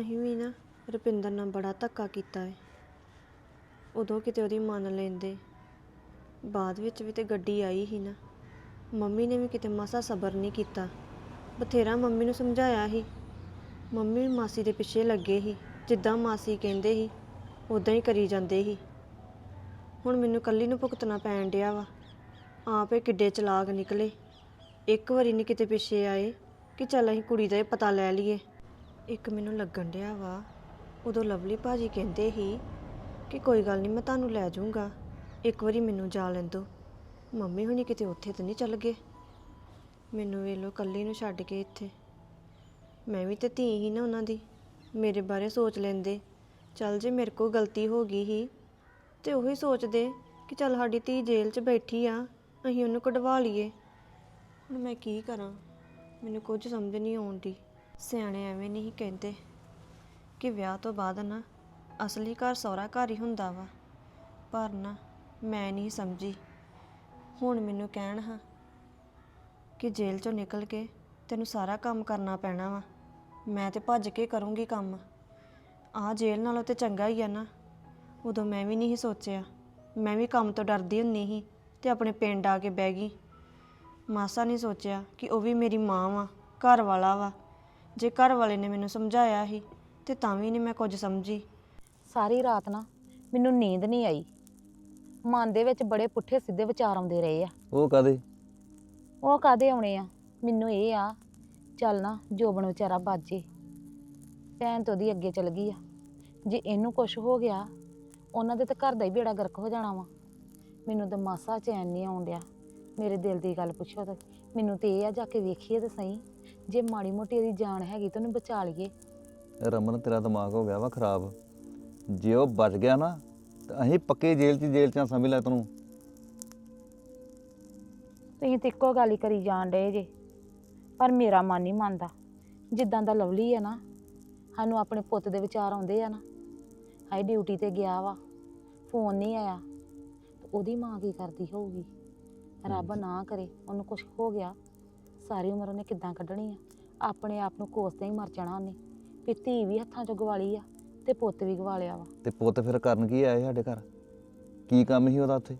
ਅਸੀਂ ਵੀ ਨਾ ਰੁਪਿੰਦਰ ਨਾਲ ਬੜਾ ਧੱਕਾ ਕੀਤਾ ਹੈ ਉਦੋਂ ਕਿਤੇ ਉਹਦੀ ਮੰਨ ਲੈਂਦੇ। ਬਾਅਦ ਵਿੱਚ ਵੀ ਤੇ ਗੱਡੀ ਆਈ ਹੀ ਨਾ। ਮੰਮੀ ਨੇ ਵੀ ਕਿਤੇ ਮਾਸਾ ਸਬਰ ਨਹੀਂ ਕੀਤਾ। ਬਥੇਰਾ ਮੰਮੀ ਨੂੰ ਸਮਝਾਇਆ ਸੀ। ਮੰਮੀ ਮਾਸੀ ਦੇ ਪਿੱਛੇ ਲੱਗੇ ਸੀ। ਜਿੱਦਾਂ ਮਾਸੀ ਕਹਿੰਦੇ ਸੀ ਉਦਾਂ ਹੀ ਕਰੀ ਜਾਂਦੇ ਸੀ। ਹੁਣ ਮੈਨੂੰ ਕੱਲੀ ਨੂੰ ਭੁਗਤਣਾ ਪੈਣ ਡਿਆ ਵਾ। ਆਪੇ ਕਿੱਡੇ ਚਲਾਕ ਨਿਕਲੇ। ਇੱਕ ਵਾਰੀ ਨਹੀਂ ਕਿਤੇ ਪਿੱਛੇ ਆਏ ਕਿ ਚੱਲ ਅਸੀਂ ਕੁੜੀ ਦਾ ਇਹ ਪਤਾ ਲੈ ਲਈਏ। ਇੱਕ ਮੈਨੂੰ ਲੱਗਣ ਡਿਆ ਵਾ, ਉਦੋਂ ਲਵਲੀ ਭਾਜੀ ਕਹਿੰਦੇ ਸੀ ਕਿ ਕੋਈ ਗੱਲ ਨਹੀਂ ਮੈਂ ਤੁਹਾਨੂੰ ਲੈ ਜਾਊਂਗਾ। ਇੱਕ ਵਾਰੀ ਮੈਨੂੰ ਜਾ ਲੈਣ ਦਿਓ। ਮੰਮੀ ਹੁਣੀ ਕਿਤੇ ਉੱਥੇ ਤਾਂ ਨਹੀਂ ਚੱਲ ਗਏ। ਮੈਨੂੰ ਵੇਖ ਵੇਲੋ ਕੱਲੀ ਨੂੰ ਛੱਡ ਕੇ ਇੱਥੇ। ਮੈਂ ਵੀ ਤੇ ਧੀ ਹੀ ਨਾ ਉਹਨਾਂ ਦੀ। ਮੇਰੇ ਬਾਰੇ ਸੋਚ ਲੈਂਦੇ। ਚੱਲ ਜੇ ਮੇਰੇ ਕੋਲ ਗਲਤੀ ਹੋ ਗਈ ਹੀ, ਤੇ ਉਹੀ ਸੋਚਦੇ ਕਿ ਚੱਲ ਸਾਡੀ ਧੀ ਜੇਲ੍ਹ 'ਚ ਬੈਠੀ ਆ, ਅਸੀਂ ਉਹਨੂੰ ਕਢਵਾ ਲਈਏ। ਹੁਣ ਮੈਂ ਕੀ ਕਰਾਂ? ਮੈਨੂੰ ਕੁਝ ਸਮਝ ਨਹੀਂ ਆਉਂਦੀ। ਸਿਆਣੇ ਐਵੇਂ ਨਹੀਂ ਕਹਿੰਦੇ ਕਿ ਵਿਆਹ ਤੋਂ ਬਾਅਦ ਨਾ ਅਸਲੀ ਘਰ ਸਹੁਰਾ ਘਰ ਹੀ ਹੁੰਦਾ ਵਾ। ਪਰ ਨਾ ਮੈਂ ਨਹੀਂ ਸਮਝੀ। ਹੁਣ ਮੈਨੂੰ ਕਹਿਣ ਹਾਂ ਕਿ ਜੇਲ੍ਹ ਚੋਂ ਨਿਕਲ ਕੇ ਤੈਨੂੰ ਸਾਰਾ ਕੰਮ ਕਰਨਾ ਪੈਣਾ ਵਾ। ਮੈਂ ਤੇ ਭੱਜ ਕੇ ਕਰੂੰਗੀ ਕੰਮ। ਆਹ ਜੇਲ੍ਹ ਨਾਲੋਂ ਤੇ ਚੰਗਾ ਹੀ ਆ ਨਾ। ਉਦੋਂ ਮੈਂ ਵੀ ਨਹੀਂ ਸੀ ਸੋਚਿਆ। ਮੈਂ ਵੀ ਕੰਮ ਤੋਂ ਡਰਦੀ ਹੁੰਨੀ ਸੀ ਤੇ ਆਪਣੇ ਪਿੰਡ ਆ ਕੇ ਬਹਿ ਗਈ। ਮਾਸਾ ਨਹੀਂ ਸੋਚਿਆ ਕਿ ਉਹ ਵੀ ਮੇਰੀ ਮਾਂ ਵਾ ਘਰ ਵਾਲਾ ਵਾ। ਜੇ ਘਰ ਵਾਲੇ ਨੇ ਮੈਨੂੰ ਸਮਝਾਇਆ ਸੀ ਤੇ ਤਾਂ ਵੀ ਨਹੀਂ ਮੈਂ ਕੁਝ ਸਮਝੀ। ਸਾਰੀ ਰਾਤ ਨਾ ਮੈਨੂੰ ਨੀਂਦ ਨਹੀਂ ਆਈ। ਮਨ ਦੇ ਵਿੱਚ ਬੜੇ ਪੁੱਠੇ ਸਿੱਧੇ ਵਿਚਾਰ ਆਉਂਦੇ ਰਹੇ ਆ। ਉਹ ਕਦੇ ਉਹ ਕਾਦੇ ਆਉਣੇ ਆ? ਮੈਨੂੰ ਇਹ ਆ ਚੱਲ ਨਾ ਜੋਬਨ ਵਿਚਾਰਾ ਬਾਜੇ ਭੈਣ ਤੋਂ ਦੀ ਅੱਗੇ ਚਲ ਗਈ ਆ। ਜੇ ਇਹਨੂੰ ਕੁਝ ਹੋ ਗਿਆ ਉਹਨਾਂ ਦੇ ਤਾਂ ਘਰ ਦਾ ਹੀ ਬੇੜਾ ਗਰਕ ਹੋ ਜਾਣਾ ਵਾ। ਮੈਨੂੰ ਤਾਂ ਮਾਸਾ ਚੈਨ ਨਹੀਂ ਆਉਣ ਡਿਆ। ਮੇਰੇ ਦਿਲ ਦੀ ਗੱਲ ਪੁੱਛੋ ਤਾਂ ਮੈਨੂੰ ਤੇ ਇਹ ਆ ਜਾ ਕੇ ਵੇਖੀਏ ਤੇ ਸਹੀ। ਜੇ ਮਾੜੀ ਮੋਟੀ ਇਹਦੀ ਜਾਨ ਹੈਗੀ ਤਾਂ ਉਹਨੂੰ ਬਚਾ ਲਈਏ। ਰਮਨ ਤੇਰਾ ਦਿਮਾਗ ਹੋ ਗਿਆ ਵਾ ਖਰਾਬ। ਜੇ ਉਹ ਬਚ ਗਿਆ ਨਾ ਤਾਂ ਅਸੀਂ ਪੱਕੇ ਜੇਲ੍ਹ 'ਚ ਜੇਲ੍ਹ 'ਚ ਆ, ਸਮਝ ਲੈ ਤੈਨੂੰ। ਤੁਸੀਂ ਤੇ ਇੱਕੋ ਗੱਲ ਹੀ ਕਰੀ ਜਾਣ ਡਏ ਜੇ। ਪਰ ਮੇਰਾ ਮਨ ਨਹੀਂ ਮੰਨਦਾ। ਜਿੱਦਾਂ ਦਾ ਲਵਲੀ ਹੈ ਨਾ ਸਾਨੂੰ ਆਪਣੇ ਪੁੱਤ ਦੇ ਵਿਚਾਰ ਆਉਂਦੇ ਆ ਨਾ। ਹਾਈ ਡਿਊਟੀ ਤੇ ਗਿਆ ਵਾ ਫੋਨ ਨਹੀਂ ਆਇਆ ਤੇ ਉਹਦੀ ਮਾਂ ਕੀ ਕਰਦੀ ਹੋਊਗੀ? ਰੱਬ ਨਾ ਕਰੇ ਉਹਨੂੰ ਕੁਝ ਹੋ ਗਿਆ ਸਾਰੀ ਉਮਰ ਉਹਨੇ ਕਿੱਦਾਂ ਕੱਢਣੀ ਆ? ਆਪਣੇ ਆਪ ਨੂੰ ਕੋਸਦੇ ਹੀ ਮਰ ਜਾਣਾ ਉਹਨੇ। ਵੀ ਧੀ ਵੀ ਹੱਥਾਂ 'ਚੋਂ ਗਵਾਲੀ ਆ ਤੇ ਪੁੱਤ ਵੀ ਗਵਾ ਲਿਆ ਵਾ। ਤੇ ਪੁੱਤ ਫਿਰ ਕਰਨ ਕੀ ਆਏ ਸਾਡੇ ਘਰ? ਕੀ ਕੰਮ ਸੀ ਉਹਦਾ ਉੱਥੇ?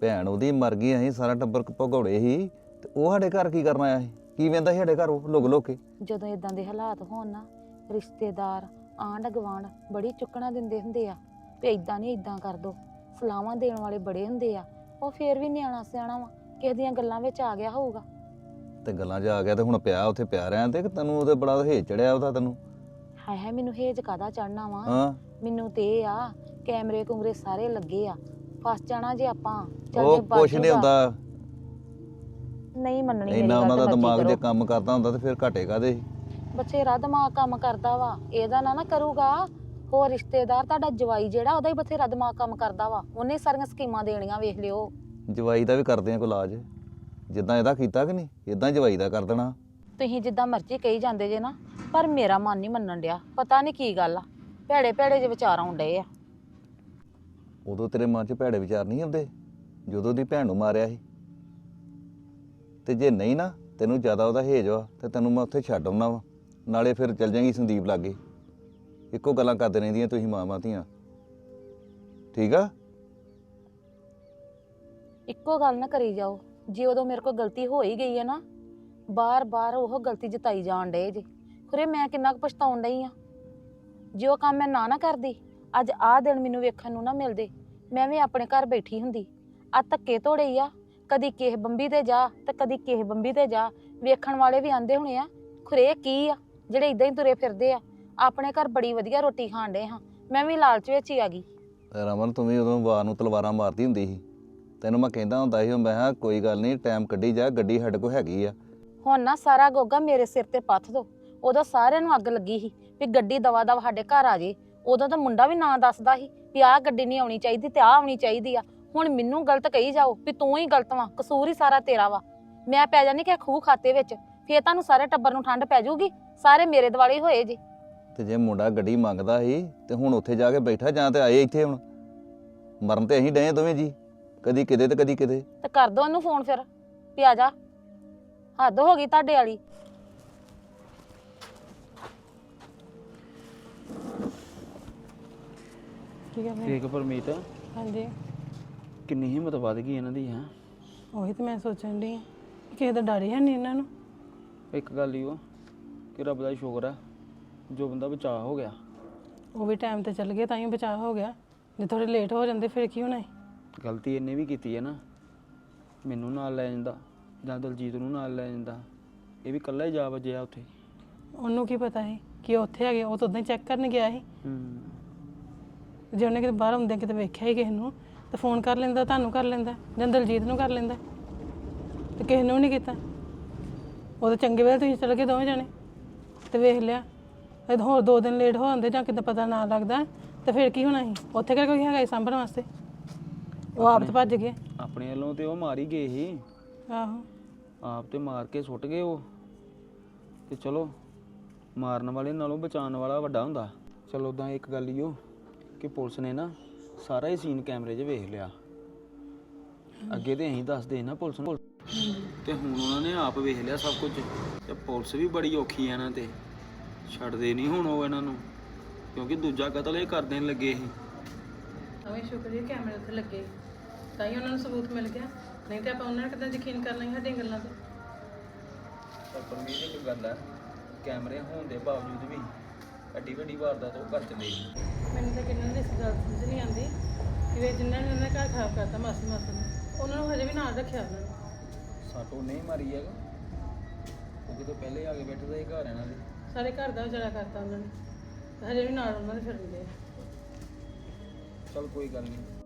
ਭੈਣ ਉਹਦੀ ਮਰ ਗਈ ਅਸੀਂ ਸਾਰਾ ਟੱਬਰ ਭਗੌੜੇ ਸੀ ਤੇ ਉਹ ਸਾਡੇ ਘਰ ਕੀ ਕਰਨ ਆਇਆ ਸੀ? ਕੀ ਵੇਂਦਾ ਸੀ ਸਾਡੇ ਘਰ ਉਹ ਲੁਕ ਲੁਕ ਕੇ? ਜਦੋਂ ਇਦਾਂ ਦੇ ਹਾਲਾਤ ਹੋਣ ਨਾ ਰਿਸ਼ਤੇਦਾਰ ਆਂਢ ਗੁਆਂਢ ਬੜੀ ਚੁੱਕਣਾ ਦਿੰਦੇ ਹੁੰਦੇ ਆ ਵੀ ਇਦਾਂ ਨਹੀਂ ਇਦਾਂ ਕਰ ਦੋ। ਸਲਾਹਾਂ ਦੇਣ ਵਾਲੇ ਬੜੇ ਹੁੰਦੇ ਆ ਉਹ ਫੇਰ ਵੀ ਨਿਆਣਾ ਸਿਆਣਾ ਵਾ ਕਿਸੇ ਦੀਆਂ ਗੱਲਾਂ ਵਿੱਚ ਆ ਗਿਆ ਹੋਊਗਾ। ਤੇ ਗੱਲਾਂ 'ਚ ਆ ਗਿਆ ਤੇ ਹੁਣ ਪਿਆ ਉੱਥੇ ਪਿਆ ਰਿਆਂ ਤੇ ਕਿ ਤੈਨੂੰ ਉਹਦੇ ਬੜਾ ਹੇਜ ਚੜਿਆ ਉਹਦਾ ਤੈਨੂੰ? ਹਾਏ ਹਾਏ ਮੈਨੂੰ ਹੇਜ ਕਾਦਾ ਚੜਨਾ ਵਾ? ਹਾਂ। ਮੈਨੂੰ ਤੇ ਇਹ ਆ ਕੈਮਰੇ ਕੁਮਰੇ ਸਾਰੇ ਲੱਗੇ ਆ ਫਸ ਜਾਣਾ ਜੇ ਆਪਾਂ ਚੱਲ ਉਹ ਜੇ ਕੁਛ ਨਹੀਂ ਹੁੰਦਾ। ਨਹੀਂ ਮੰਨਣੀ ਮੇਰੀ ਇੰਨਾ ਗੱਲ ਉਹਨਾਂ ਦਾ ਮਰਜ਼ੀ ਦਿਮਾਗ ਜੇ। ਕੰਮ ਕਰਦਾ ਹੁੰਦਾ ਤੇ ਫਿਰ ਘਟੇ ਕਾਦੇ ਬਥੇਰਾ ਦਿਮਾਗ ਕੰਮ ਕਰਦਾ ਵਾ ਇਹਦਾ ਨਾ ਨਾ ਕਰੂਗਾ। ਹੋਰ ਰਿਸ਼ਤੇਦਾਰ ਤੁਹਾਡਾ ਜਵਾਈ ਜਿਹੜਾ ਉਹਦਾ ਹੀ ਬਥੇਰਾ ਦਿਮਾਗ ਕੰਮ ਕਰਦਾ ਵਾ। ਉਹਨੇ ਸਾਰੀਆਂ ਸਕੀਮਾਂ ਦੇਣੀਆਂ ਵੇਖ ਲਿਓ। ਜਵਾਈ ਦਾ ਵੀ ਕਰਦੇ ਆ ਕੋਈ ਇਲਾਜ। ਜਿੱਦਾਂ ਇਹਦਾ ਕੀਤਾ ਕਿ ਨਹੀਂ ਇਦਾਂ ਜਵਾਈ ਦਾ ਕਰ ਦੇਣਾ। ਤੁਸੀਂ ਜਿੱਦਾਂ ਮਰਜ਼ੀ ਕਹੀ ਜਾਂਦੇ ਜੇ ਨਾ ਪਰ ਮੇਰਾ ਮਨ ਨਹੀਂ ਮੰਨਣ ਡਿਆ। ਪਤਾ ਨਹੀਂ ਕੀ ਗੱਲ ਆ। ਭੈੜੇ ਭੈੜੇ ਜਿਹੇ ਵਿਚਾਰ ਆਉਣ ਡਏ ਆ। ਉਦੋਂ ਤੇਰੇ ਮਨ 'ਚ ਭੈੜੇ ਵਿਚਾਰ ਨਹੀਂ ਆਉਂਦੇ? ਜਦੋਂ ਦੀ ਭੈਣ ਨੂੰ ਮਾਰਿਆ ਸੀ। ਤੇ ਜੇ ਨਹੀਂ ਨਾ, ਤੈਨੂੰ ਜ਼ਿਆਦਾ ਉਹਦਾ ਹੇਜ ਵਾ, ਤੇ ਤੈਨੂੰ ਮੈਂ ਉੱਥੇ ਛੱਡ ਆਉਣਾ ਵਾ। ਨਾਲੇ ਫਿਰ ਚੱਲ ਜਾਏਗੀ ਸੰਦੀਪ ਲਾਗੇ। ਇੱਕੋ ਗੱਲਾਂ ਕਰਦੇ ਰਹਿੰਦੀਆਂ ਤੁਸੀਂ ਮਾਵਾਂ ਧੀਆਂ। ਠੀਕ ਆ? ਇੱਕੋ ਗੱਲ ਨਾ ਕਰੀ ਜਾਓ। ਜੇ ਉਦੋਂ ਮੇਰੇ ਕੋਲ ਗਲਤੀ ਹੋ ਹੀ ਗਈ ਹੈ ਨਾ, ਬਾਰ-ਬਾਰ ਉਹ ਗਲਤੀ ਜਤਾਈ ਜਾਣ ਡੇ ਜੇ। ਖਰੇ ਮੈਂ ਕਿੰਨਾ ਕੁ ਪਛਤਾਉਣ ਡਈ ਆ? ਜੇ ਉਹ ਕੰਮ ਮੈਂ ਨਾ ਨਾ ਕਰਦੀ, ਅੱਜ ਆਹ ਦਿਨ ਮੈਨੂੰ ਵੇਖਣ ਨੂੰ ਨਾ ਮਿਲਦੇ, ਮੈਂ ਵੀ ਆਪਣੇ ਘਰ ਬੈਠੀ ਹੁੰਦੀ। ਆ ਧੱਕੇ ਧੋੜੇ ਹੀ ਆ। ਕਦੀ ਕਿਸੇ ਬੰਬੀ ਤੇ ਜਾ ਤੇ ਕਦੀ ਕਿਸੇ ਬੰਬੀ ਤੇ ਜਾ। ਵੇਖਣ ਵਾਲੇ ਵੀ ਆਂਦੇ ਹੋਣੇ ਆ ਖਰੇ ਕੀ ਆ? ਜਿਹੜੇ ਇਦਾਂ ਹੀ ਤੁਰੇ ਫਿਰਦੇ ਆ। ਆਪਣੇ ਘਰ ਬੜੀ ਵਧੀਆ ਰੋਟੀ ਖਾਣ ਡੇ ਹਾਂ। ਮੈਂ ਵੀ ਲਾਲਚ ਵਿੱਚ ਹੀ ਆ ਗਈ। ਰਮਨ ਤੂੰ ਵੀ ਉਦੋਂ ਵਾਰ ਨੂੰ ਤਲਵਾਰਾਂ ਮਾਰਦੀ ਹੁੰਦੀ ਸੀ। ਤੈਨੂੰ ਮੈਂ ਕਹਿੰਦਾ ਹੁੰਦਾ ਸੀ ਮੈਂ ਕਿਹਾ ਕੋਈ ਗੱਲ ਨਹੀਂ ਟਾਈਮ ਕੱਢੀ ਜਾ ਗੱਡੀ ਸਾਡੇ ਕੋਲ ਹੈਗੀ ਆ। ਹੁਣ ਨਾ ਸਾਰਾ ਗੋਗਾ ਮੇਰੇ ਸਿਰ ਤੇ ਪੱਥ ਦੋ। ਉਦੋਂ ਸਾਰਿਆਂ ਨੂੰ ਅੱਗ ਲੱਗੀ ਸੀ ਵੀ ਗੱਡੀ ਦਵਾ ਦਵਾ ਸਾਡੇ ਘਰ ਆ ਜੇ। ਉਦੋਂ ਤਾਂ ਮੁੰਡਾ ਵੀ ਨਾਂ ਦੱਸਦਾ ਸੀ ਵੀ ਆਹ ਗੱਡੀ ਨਹੀਂ ਆਉਣੀ ਚਾਹੀਦੀ ਤੇ ਆਹ ਆਉਣੀ ਚਾਹੀਦੀ ਆ। ਹੁਣ ਮੈਨੂੰ ਗਲਤ ਕਹੀ ਜਾਓ ਵੀ ਤੂੰ ਹੀ ਗਲਤ ਵਾ ਕਸੂਰ ਹੀ ਸਾਰਾ ਤੇਰਾ ਵਾ। ਮੈਂ ਪੈ ਜਾਣੀ ਕਿ ਖੂਹ ਖਾਤੇ ਵਿੱਚ ਫੇਰ ਤੁਹਾਨੂੰ ਸਾਰੇ ਟੱਬਰ ਨੂੰ ਠੰਡ ਪੈ ਜਾਊਗੀ ਸਾਰੇ ਮੇਰੇ ਦਿਵਾਲੇ ਹੀ ਹੋਏ ਜੀ। ਤੇ ਜੇ ਮੁੰਡਾ ਗੱਡੀ ਮੰਗਦਾ ਸੀ ਤੇ ਹੁਣ ਉੱਥੇ ਜਾ ਕੇ ਬੈਠਾ ਜਾਂ ਤੇ ਆਏ ਇੱਥੇ ਹੁਣ? ਮਰਨ ਤੇ ਅਸੀਂ ਡਏ ਦੋਵੇਂ ਜੀ ਕਦੀ ਕਿਤੇ ਤੇ ਕਦੀ ਕਿਤੇ। ਤੇ ਕਰ ਦੋ ਉਹਨੂੰ ਫੋਨ ਫਿਰ ਵੀ ਆ ਜਾ। ਹੱਦ ਹੋ ਗਈ ਤੁਹਾਡੇ ਵਾਲੀ। ਠੀਕ ਪਰਮੀਤ। ਹਾਂਜੀ। ਕਿੰਨੀ ਹਿੰਮਤ ਵੱਧ ਗਈ ਇਹਨਾਂ ਦੀ ਹੈ? ਉਹੀ ਤੇ ਮੈਂ ਸੋਚਣ ਦੀ ਕਿਸੇ ਦਾ ਡਰ ਹੀ ਹੈ ਨਹੀਂ ਇਹਨਾਂ ਨੂੰ। ਇੱਕ ਗੱਲ ਹੀ ਉਹ ਕਿ ਰੱਬ ਦਾ ਸ਼ੁਕਰ ਹੈ ਜੋ ਬੰਦਾ ਬਚਾਅ ਹੋ ਗਿਆ। ਉਹ ਵੀ ਟਾਈਮ ਤੇ ਚੱਲ ਗਏ ਤਾਂ ਹੀ ਬਚਾਅ ਹੋ ਗਿਆ। ਜੇ ਥੋੜੇ ਲੇਟ ਹੋ ਜਾਂਦੇ ਫਿਰ ਕੀ ਹੋਣਾ ਸੀ ਗਲਤੀ ਇਹਨੇ ਵੀ ਕੀਤੀ ਹੈ ਨਾ। ਮੈਨੂੰ ਨਾਲ ਲੈ ਜਾਂਦਾ ਜਾਂ ਦਲਜੀਤ ਨੂੰ ਨਾਲ ਲੈ ਜਾਂਦਾ। ਇਹ ਵੀ ਇਕੱਲਾ ਹੀ ਜਾ ਵੱਜਿਆ ਉੱਥੇ। ਉਹਨੂੰ ਕੀ ਪਤਾ ਸੀ ਕਿ ਉਹ ਉੱਥੇ ਹੈਗੇ ਉਹ ਤਾਂ ਉਦਾਂ ਹੀ ਚੈੱਕ ਕਰਨ ਗਿਆ ਸੀ। ਹੂੰ। ਜੇ ਉਹਨੇ ਕਿਤੇ ਬਾਹਰ ਹੁੰਦੇ ਕਿਤੇ ਵੇਖਿਆ ਹੀ ਕਿਸੇ ਨੂੰ ਤਾਂ ਫੋਨ ਕਰ ਲੈਂਦਾ ਤੁਹਾਨੂੰ ਕਰ ਲੈਂਦਾ ਜਾਂ ਦਲਜੀਤ ਨੂੰ ਕਰ ਲੈਂਦਾ। ਤੇ ਕਿਸੇ ਨੂੰ ਨਹੀਂ ਕੀਤਾ। ਉਹ ਤਾਂ ਚੰਗੇ ਵੇਲੇ ਤੁਸੀਂ ਚਲੇ ਗਏ ਦੋਵੇਂ ਜਣੇ। ਤੇ ਵੇਖ ਲਿਆ ਇਹ ਹੋਰ ਦੋ ਦਿਨ ਲੇਟ ਹੋ ਜਾਂਦੇ ਜਾਂ ਕਿਤੇ ਪਤਾ ਨਾ ਲੱਗਦਾ। ਤੇ ਫਿਰ ਕੀ ਹੋਣਾ ਸੀ? ਉੱਥੇ ਕਿਹੜਾ ਕੋਈ ਹੈਗਾ ਸੀ ਸਾਂਭਣ ਵਾਸਤੇ? ਉਹ ਆਪ ਤਾਂ ਭੱਜ ਗਏ। ਆਪਣੇ ਵੱਲੋਂ ਤੇ ਉਹ ਮਾਰ ਗਏ ਸੀ। ਆਹੋ। ਆਪ ਤੇ ਮਾਰ ਕੇ ਸੁੱਟ ਗਏ ਉਹ। ਤੇ ਚਲੋ ਮਾਰਨ ਵਾਲੇ ਨਾਲੋਂ ਬਚਾਉਣ ਵਾਲਾ ਵੱਡਾ ਹੁੰਦਾ। ਚਲੋ ਉਦਾਂ ਇੱਕ ਗੱਲ ਹੀ ਉਹ ਕਿ ਪੁਲਿਸ ਨੇ ਨਾ ਸਾਰਾ ਹੀ ਸੀਨ ਕੈਮਰੇ 'ਚ ਵੇਖ ਲਿਆ। ਅੱਗੇ ਤੇ ਅਸੀਂ ਦੱਸਦੇ ਨਾ ਪੁਲਿਸ ਨੂੰ। ਤੇ ਹੁਣ ਉਹਨਾਂ ਨੇ ਆਪ ਵੇਖ ਲਿਆ ਸਭ ਕੁਝ। ਤੇ ਪੁਲਿਸ ਵੀ ਬੜੀ ਔਖੀ ਆ ਇਹਨਾਂ ਤੇ। ਛੱਡਦੇ ਨਹੀਂ ਹੁਣ ਉਹ ਇਹਨਾਂ ਨੂੰ। ਕਿਉਂਕਿ ਦੂਜਾ ਕਤਲ ਇਹ ਕਰ ਦੇਣ ਲੱਗੇ ਸੀ। ਅਵੇਂ ਸ਼ੁਕਰ ਹੈ ਕੈਮਰੇ ਉੱਥੇ ਲੱਗੇ। ਤਾਂ ਹੀ ਉਹਨਾਂ ਨੂੰ ਸਬੂਤ ਮਿਲ ਗਿਆ। ਨਹੀਂ ਤੇ ਆਪਾਂ ਉਹਨਾਂ ਨੇ ਕਿਦਾਂ ਯਕੀਨ ਕਰਨਾ ਸੀ ਸਾਡੀਆਂ ਗੱਲਾਂ ਤੇ? ਪਰ ਪਰਮੀਤ ਇੱਕ ਗੱਲ ਹੈ ਕੈਮਰੇ ਹੋਣ ਦੇ ਬਾਵਜੂਦ ਵੀ ਐਡੀ ਵੱਡੀ ਵਾਰਦਾਤ ਉਹ ਕਰ ਚਲੇ ਗਈ ਮੈਨੂੰ ਤਾਂ ਕਿੰਨਾਂ ਦੀ ਇਸ ਗੱਲ ਸਮਝ ਨਹੀਂ ਆਉਂਦੀ ਕਿ ਵੀ ਜਿਨ੍ਹਾਂ ਨੇ ਉਹਨਾਂ ਦਾ ਘਰ ਖਰਾਬ ਕਰਤਾ ਮਾਸੀ ਮਾਸੀ ਨੇ ਉਹਨਾਂ ਨੂੰ ਹਜੇ ਵੀ ਨਾਲ ਰੱਖਿਆ ਉਹਨਾਂ ਨੇ। ਸਾਟੋ ਨਹੀਂ ਮਾਰੀ ਹੈਗਾ। ਉਹ ਕਿਤੇ ਪਹਿਲੇ ਆ ਕੇ ਬੈਠਦਾ ਹੀ ਘਰ ਇਹਨਾਂ ਦੇ। ਸਾਰੇ ਘਰ ਦਾ ਉਜਾੜਾ ਕਰਤਾ ਉਹਨਾਂ ਨੇ ਤੇ ਹਜੇ ਵੀ ਨਾਲ ਉਹਨਾਂ ਦੇ ਫਿਰਦੇ ਆ ਚਲ ਕੋਈ ਗੱਲ ਨਹੀਂ।